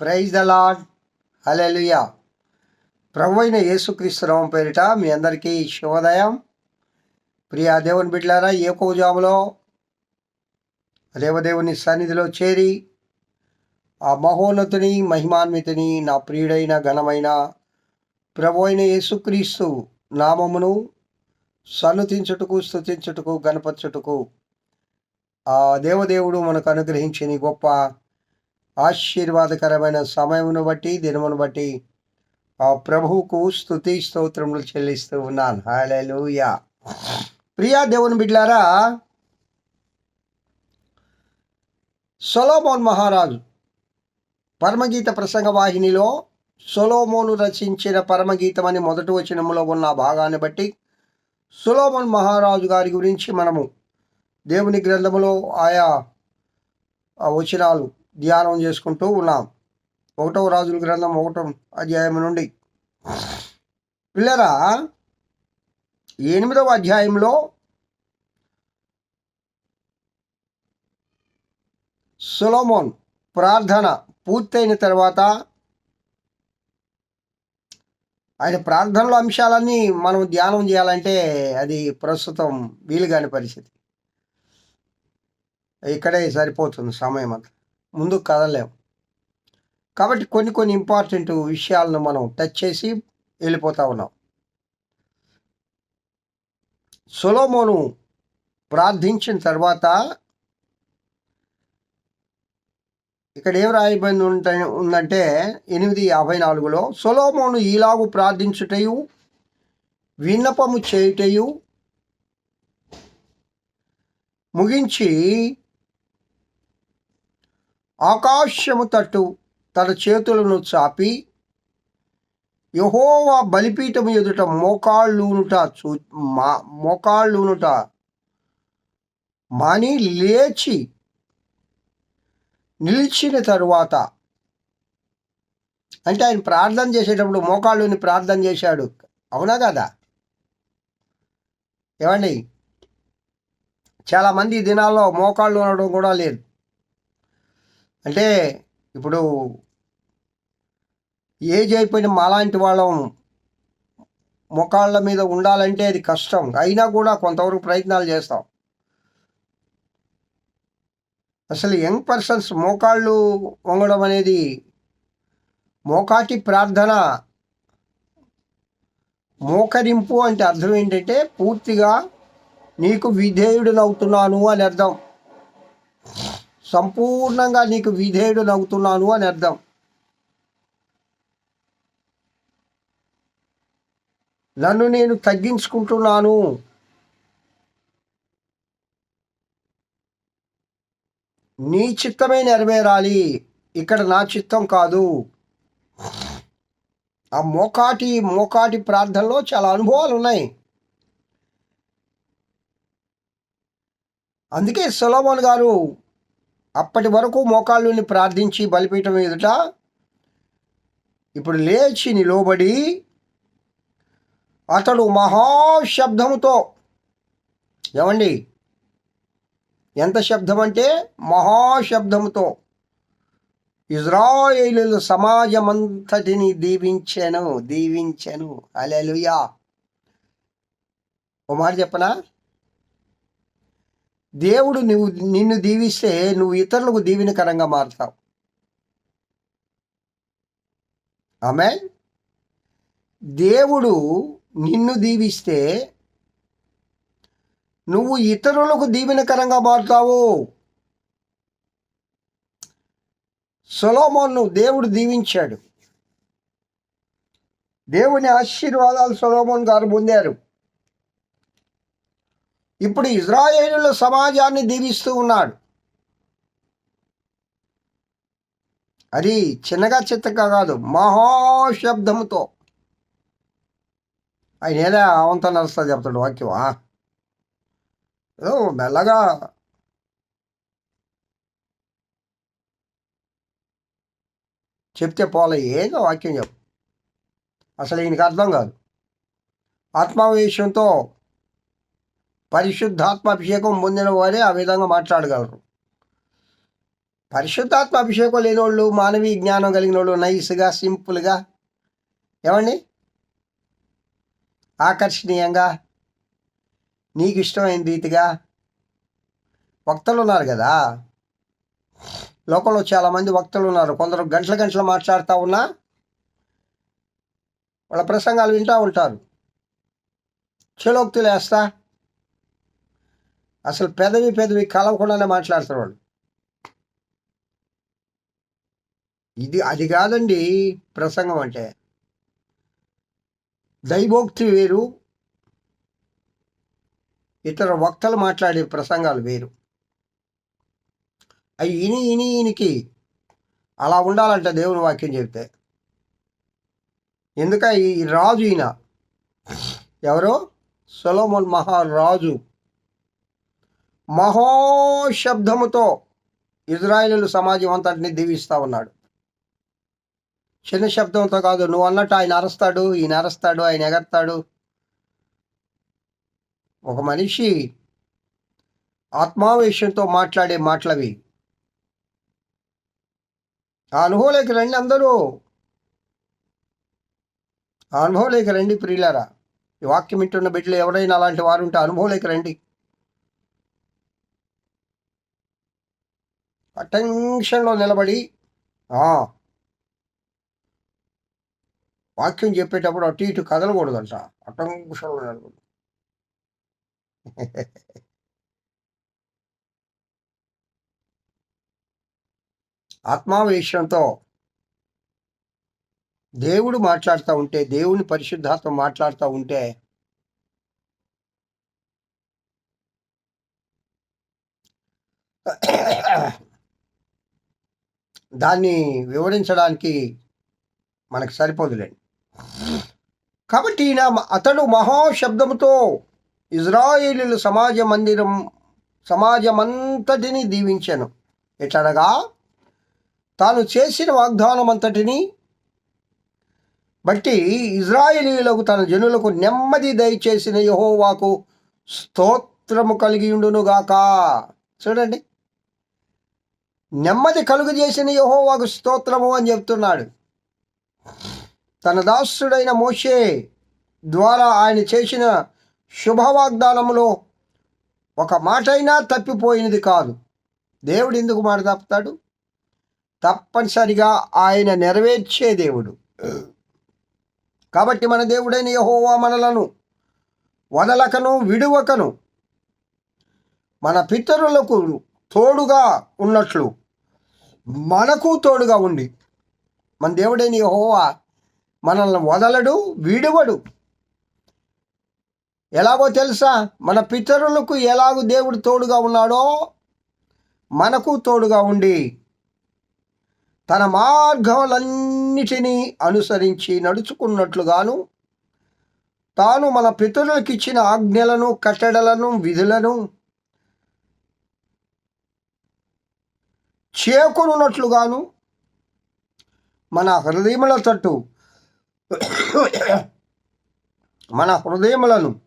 Praise the Lord hallelujah ప్రభు అయిన యేసుక్రీస్తు రామ పేరిట మీ అందరికీ శుభోదయం. ప్రియా దేవుని బిడ్డలారా ఏకోజాములో దేవదేవుని సన్నిధిలో చేరి ఆ మహోన్నతుని మహిమాన్వితుని నా ప్రియుడైన ఘనమైన ప్రభు అయిన యేసుక్రీస్తు నామమును సన్నుతించుటకు స్థుతించుటకు గణపరచుటకు ఆ దేవదేవుడు మనకు అనుగ్రహించిన గొప్ప ఆశీర్వాదకరమైన సమయమును బట్టి దినమును బట్టి ఆ ప్రభువుకు స్థుతి స్తోత్రములు చెల్లిస్తూ ఉన్నాను. హాలూయా ప్రియా దేవుని బిడ్లారా సొలోమోన్ మహారాజు పరమగీత ప్రసంగ వాహినిలో సొలోమోను రచించిన పరమగీతం అని మొదటి వచనములో ఉన్న భాగాన్ని బట్టి సులోమన్ మహారాజు గారి గురించి మనము దేవుని గ్రంథములో ఆయా ఆ వచనాలు ధ్యానం చేసుకుంటూ ఉన్నాం. ఒకటవ రాజుల గ్రంథం ఒకటో అధ్యాయం నుండి. పిల్లరా ఎనిమిదవ అధ్యాయంలో సులోమోన్ ప్రార్థన పూర్తయిన తర్వాత ఆయన ప్రార్థనలో అంశాలన్నీ మనం ధ్యానం చేయాలంటే అది ప్రస్తుతం వీలుగాని పరిస్థితి. ఇక్కడే సరిపోతుంది సమయం అంతా. ముందుకు కదలేము కాబట్టి కొన్ని కొన్ని ఇంపార్టెంట్ విషయాలను మనం టచ్ చేసి వెళ్ళిపోతా ఉన్నాం. సొలోమోను ప్రార్థించిన తర్వాత ఇక్కడ ఏం రాయబడి ఉంట ఉందంటే ఎనిమిది యాభై నాలుగులో సొలోమోను ఈలాగు ప్రార్థించుటయు విన్నపము చేయుటయు ముగించి ఆకాశము తట్టు తన చేతులను చాపి యహోవా బలిపీఠము ఎదుట మోకాళ్ళునుట చూ మా మోకాళ్ళునుట మాని లేచి నిలిచిన తరువాత అంటే ఆయన ప్రార్థన చేసేటప్పుడు మోకాళ్ళుని ప్రార్థన చేశాడు. అవునా కదా? ఏమండి? చాలామంది దినాల్లో మోకాళ్ళు ఉండడం కూడా లేదు. అంటే ఇప్పుడు ఏజ్ అయిపోయిన మాలాంటి వాళ్ళం మొకాళ్ళ మీద ఉండాలంటే అది కష్టం. అయినా కూడా కొంతవరకు ప్రయత్నాలు చేస్తాం. అసలు యంగ్ పర్సన్స్ మోకాళ్ళు వంగడం అనేది మోకాటి ప్రార్థన మోకరింపు అంటే అర్థం ఏంటంటే పూర్తిగా నీకు విధేయుడినవుతున్నాను అని అర్థం. సంపూర్ణంగా నీకు విధేయుడునవుతున్నాను అని అర్థం. నన్ను నేను తగ్గించుకుంటున్నాను. నీ చిత్తమే నెరవేరాలి. ఇక్కడ నా చిత్తం కాదు. ఆ మోకాటి మోకాటి ప్రార్థనలో చాలా అనుభవాలు ఉన్నాయి. అందుకే సొలోమోన్ గారు అప్పటి వరకు మోకాళ్ళుని ప్రార్థించి బలిపీఠం ఎదుట ఇప్పుడు లేచి నిలబడి అతడు మహాశబ్దముతో ఏమండి? ఎంత శబ్దం అంటే మహాశబ్దముతో ఇజ్రాయేలు సమాజమంతటిని దీవించాను దీవించాను. అలెలుయా ఓ మాట చెప్పనా? దేవుడు నువ్వు నిన్ను దీవిస్తే నువ్వు ఇతరులకు దీవెనకరంగా మారుతావు. ఆమె దేవుడు నిన్ను దీవిస్తే నువ్వు ఇతరులకు దీవెనకరంగా మారుతావు. సొలోమోన్ను దేవుడు దీవించాడు. దేవుని ఆశీర్వాదాలు సొలోమోన్ గారు పొందారు. ఇప్పుడు ఇజ్రాయేలుల సమాజాన్ని దీవిస్తూ ఉన్నాడు. అది చిన్నగా చిత్తగా కాదు మహాశబ్దముతో. ఆయన ఏదో అవంతా నడుస్తా చెప్తాడు వాక్యమా మెల్లగా. చెప్తే పోలే ఏదో వాక్యం చెప్పు. అసలు ఈయనకి అర్థం కాదు. ఆత్మావేశంతో పరిశుద్ధాత్మాభిషేకం పొందిన వారే ఆ విధంగా మాట్లాడగలరు. పరిశుద్ధాత్మ అభిషేకం లేని వాళ్ళు మానవీయ జ్ఞానం కలిగిన వాళ్ళు నైస్గా సింపుల్గా ఏమండి? ఆకర్షణీయంగా నీకు ఇష్టమైన రీతిగా వక్తలు ఉన్నారు కదా? లోకంలో చాలామంది వక్తలు ఉన్నారు కొందరు గంటల గంటలు మాట్లాడుతూ ఉన్నా వాళ్ళ ప్రసంగాలు వింటూ ఉంటారు. చెలోక్తులు వేస్తా అసలు పెదవి పెదవి కలవకుండానే మాట్లాడతారు వాళ్ళు ఇది అది కాదండి ప్రసంగం అంటే. దైవోక్తి వేరు. ఇతర వక్తలు మాట్లాడే ప్రసంగాలు వేరు. అవి ఇని ఇని ఇనికి అలా ఉండాలంట దేవుని వాక్యం చెప్తే. ఎందుక ఈ రాజు ఈయన? ఎవరు? సొలోమోన్ మహారాజు. మహోశబ్దముతో ఇజ్రాయేలు సమాజం అంతటిని దీవిస్తూ ఉన్నాడు. చిన్న శబ్దంతో కాదు నువ్వు అన్నట్టు ఆయన అరస్తాడు ఈయన అరస్తాడు ఆయన ఎగరుతాడు. ఒక మనిషి ఆత్మావేశంతో మాట్లాడే మాటలవి. ఆ అనుభవంలోకి రండి అందరూ. ఆ అనుభవంలోకి రండి ప్రియులారా. ఈ వాక్యం వింటున్న బిడ్డలు ఎవరైనా అలాంటి వారు ఉంటే అనుభవంలోకి రండి. అటెన్షన్లో నిలబడి ఆ, వాక్యం చెప్పేటప్పుడు అటు ఇటు కదలకూడదంట. అటెన్షన్లో నిలబడి. ఆత్మావేశంతో దేవుడు మాట్లాడుతూ ఉంటే దేవుని పరిశుద్ధాత్మ మాట్లాడుతూ ఉంటే దాన్ని వివరించడానికి మనకు సరిపోదులేండి కాబట్టి ఈయన అతడు మహాశబ్దముతో ఇజ్రాయేలీల సమాజ మందిరం సమాజమంతటిని దీవించాను. ఎట్లనగా తాను చేసిన వాగ్దానం అంతటిని బట్టి ఇజ్రాయేలీలకు తన జనులకు నెమ్మది దయచేసిన యహోవాకు స్తోత్రము కలిగి ఉండునుగాక చూడండి. నెమ్మది కలుగు చేసిన యహోవాకు స్తోత్రము అని చెప్తున్నాడు. తన దాసుడైన మోషే ద్వారా ఆయన చేసిన శుభవాగ్దానములో ఒక మాటైనా తప్పిపోయినది కాదు. దేవుడు ఎందుకు మాట తప్పుతాడు? తప్పనిసరిగా ఆయన నెరవేర్చే దేవుడు. కాబట్టి మన దేవుడైన యహోవా మనలను వదలకను విడువకను మన పితరులకు తోడుగా ఉన్నట్లు మనకు తోడుగా ఉండి. మన దేవుడైన యహోవా మనల్ని వదలడు విడువడు. ఎలాగో తెలుసా? మన పితరులకు ఎలాగో దేవుడు తోడుగా ఉన్నాడో? మనకు తోడుగా ఉండి. తన మార్గములన్నిటినీ అనుసరించి నడుచుకున్నట్లుగాను తాను మన పితరులకు ఇచ్చిన ఆజ్ఞలను కట్టడలను విధులను చేకూరునట్లుగాను మన హృదయముల తట్టు మన హృదయములను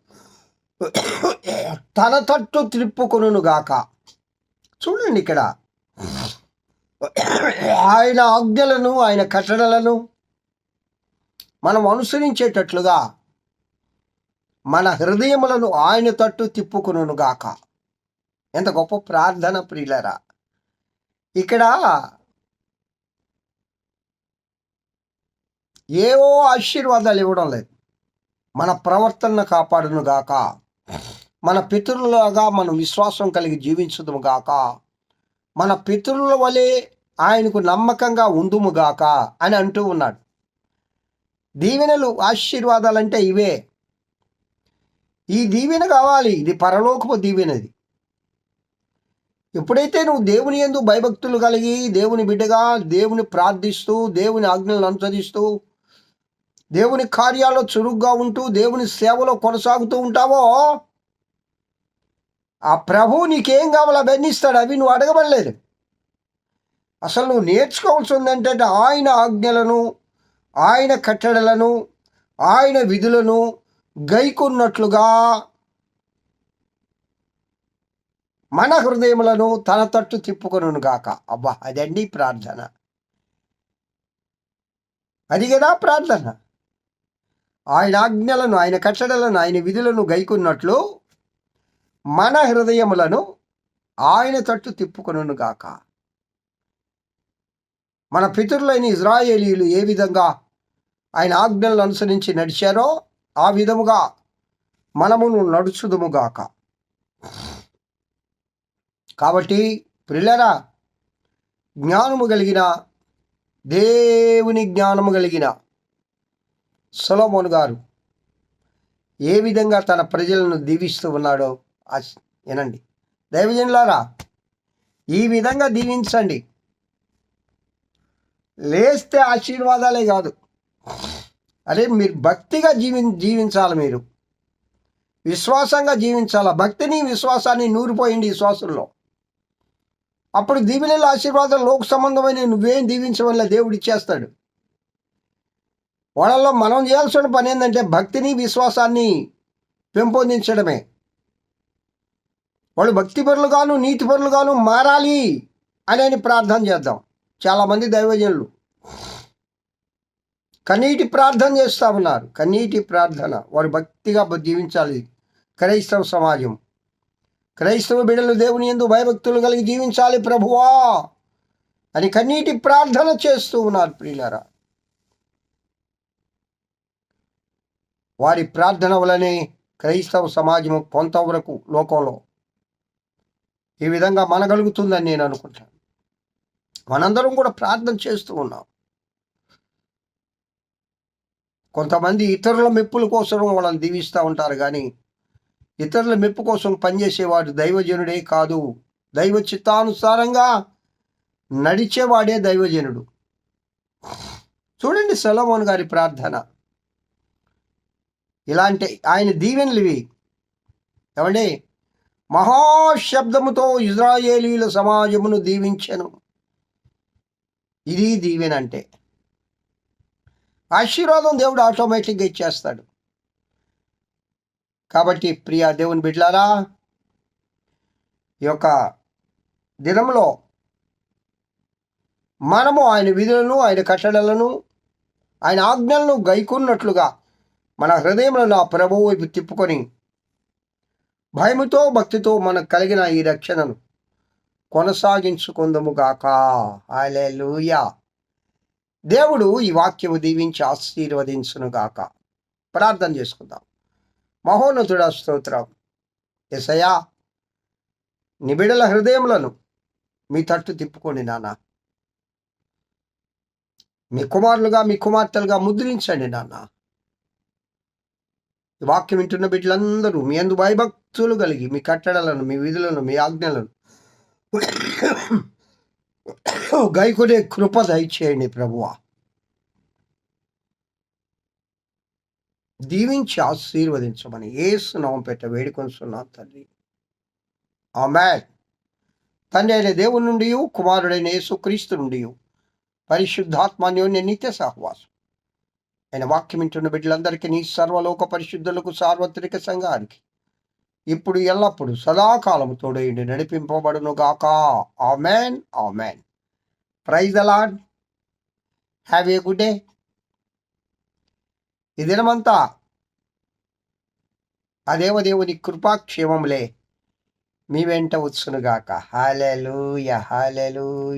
తన తట్టు త్రిప్పుకొనుగాక గాక. చూడండి ఇక్కడ. ఆయన ఆజ్ఞలను ఆయన కట్టడలను మనం అనుసరించేటట్లుగా మన హృదయములను ఆయన తట్టు తిప్పుకును గాక. ఎంత గొప్ప ప్రార్థన ప్రియులరా. ఇక్కడ ఏవో ఆశీర్వాదాలు ఇవ్వడం లేదు. మన ప్రవర్తనను కాపాడును గాక. మన పితరులాగా మనం విశ్వాసం కలిగి జీవించుదుము గాక. మన పితరుల వలె ఆయనకు నమ్మకంగా ఉందుముగాక అని అంటూ ఉన్నాడు. దీవెనలు ఆశీర్వాదాలంటే ఇవే. ఈ దీవెన కావాలి. ఇది పరలోకపు దీవెనది. ఎప్పుడైతే నువ్వు దేవుని ఎందు భయభక్తులు కలిగి దేవుని బిడ్డగా దేవుని ప్రార్థిస్తూ దేవుని ఆజ్ఞలను అనుసరిస్తూ దేవుని కార్యాల్లో చురుగ్గా ఉంటూ దేవుని సేవలో కొనసాగుతూ ఉంటావో ఆ ప్రభు నీకేం కావాలో అవన్నీ ఇస్తాడు. అవి నువ్వు అడగబడలేదు. అసలు నువ్వు నేర్చుకోవాల్సి ఉందంటే ఆయన ఆజ్ఞలను ఆయన కట్టడలను ఆయన విధులను గైకున్నట్లుగా మన హృదయములను తన తట్టు తిప్పుకొను గాక. అబ్బా అదండి ప్రార్థన. అది కదా ప్రార్థన. ఆయన ఆజ్ఞలను ఆయన కట్టడలను ఆయన విధులను గైకున్నట్లు మన హృదయములను ఆయన తట్టు తిప్పుకొను గాక. మన పితరులైన ఇజ్రాయేలీలు ఏ విధంగా ఆయన ఆజ్ఞలను అనుసరించి నడిచారో ఆ విధముగా మనమును నడుచుదుముగాక కాబట్టి ప్రిల్లరా జ్ఞానము కలిగిన దేవుని జ్ఞానము కలిగిన సొలమోన్ గారు ఏ విధంగా తన ప్రజలను దీవిస్తూ ఉన్నాడో వినండి. దైవజనులారా ఈ విధంగా దీవించండి. లేస్తే ఆశీర్వాదాలే కాదు. అరే మీరు భక్తిగా జీవి జీవించాలి మీరు. విశ్వాసంగా జీవించాలా? భక్తిని విశ్వాసాన్ని నూరిపోయింది విశ్వాసంలో అప్పుడు దీవెనల ఆశీర్వాదం లోక సంబంధమైన నువ్వేం దీవించవల్ల దేవుడు ఇచ్చేస్తాడు. వాళ్ళల్లో మనం చేయాల్సిన పని ఏంటంటే భక్తిని విశ్వాసాన్ని పెంపొందించడమే. వాళ్ళు భక్తిపరులుగాను నీతిపరులుగాను మారాలి అని ప్రార్థన చేద్దాం. చాలామంది దైవజనులు కన్నీటి ప్రార్థన చేస్తూ ఉన్నారు. కన్నీటి ప్రార్థన. వారు భక్తిగా జీవించాలి. క్రైస్తవ సమాజం. క్రైస్తవ బిడలు దేవుని ఎందు భయభక్తులు కలిగి జీవించాలి ప్రభువా అని కన్నీటి ప్రార్థన చేస్తూ ఉన్నారు ప్రియులరా. వారి ప్రార్థన వలనే క్రైస్తవ సమాజము కొంతవరకు లోకంలో ఈ విధంగా మనగలుగుతుందని నేను అనుకుంటాను మనందరం కూడా ప్రార్థన చేస్తూ ఉన్నాం. కొంతమంది ఇతరుల మెప్పుల కోసం వాళ్ళని దీవిస్తూ ఉంటారు కానీ ఇతరుల మెప్పు కోసం పనిచేసేవాడు దైవజనుడే కాదు. దైవ చిత్తానుసారంగా నడిచేవాడే దైవజనుడు. చూడండి సొలమోన్ గారి ప్రార్థన. ఇలాంటి ఆయన దీవెనలు ఇవి ఏమండి? మహాశబ్దముతో ఇజ్రాయేలీల సమాజమును దీవించను. ఇది దీవెన అంటే ఆశీర్వాదం దేవుడు ఆటోమేటిక్గా ఇచ్చేస్తాడు. కాబట్టి ప్రియ దేవుని బిడ్లారా ఈ యొక్క దినంలో మనము ఆయన విధులను ఆయన కట్టడలను ఆయన ఆజ్ఞలను గైకున్నట్లుగా మన హృదయంలో ఆ ప్రభువు వైపు తిప్పుకొని భయముతో భక్తితో మనకు కలిగిన ఈ రక్షణను కొనసాగించుకుందముగాక లూయా దేవుడు ఈ వాక్యము దీవించి ఆశీర్వదించునుగాక ప్రార్థన చేసుకుందాం. మహోన్నతుడ స్తోత్రం. ఎసయా నిబిడల హృదయములను మీ తట్టు తిప్పుకోండి నాన్న. మీ కుమారులుగా మీ కుమార్తెలుగా ముద్రించండి నాన్న. వాక్యం వింటున్న బిడ్డలందరూ మీ అందు భయభక్తులు కలిగి మీ కట్టడలను మీ విధులను మీ ఆజ్ఞలను గైకునే కృప దయచేయండి ప్రభువా. దీవించి ఆశీర్వదించమని ఏసు నవం పెట్ట వేడుకొనిస్తున్నా తండ్రి. ఆమె తండ్రి అయిన దేవుని నుండి కుమారుడైన యేసు క్రీస్తు నుండి పరిశుద్ధాత్మాన్యోన్య నిత్య సహవాసం. ఆయన వాక్యం వింటున్న బిడ్డలందరికీ నీ సర్వలోక పరిశుద్ధులకు సార్వత్రిక సంఘానికి ఇప్పుడు ఎల్లప్పుడూ సదాకాలము తోడైండి నడిపింపబడును గాక amen amen. Praise the Lord have a good day. ఈ దినమంతా ఆ దేవదేవుని కృపాక్షేమములే మీ వెంట వచ్చునుగాక. Hallelujah hallelujah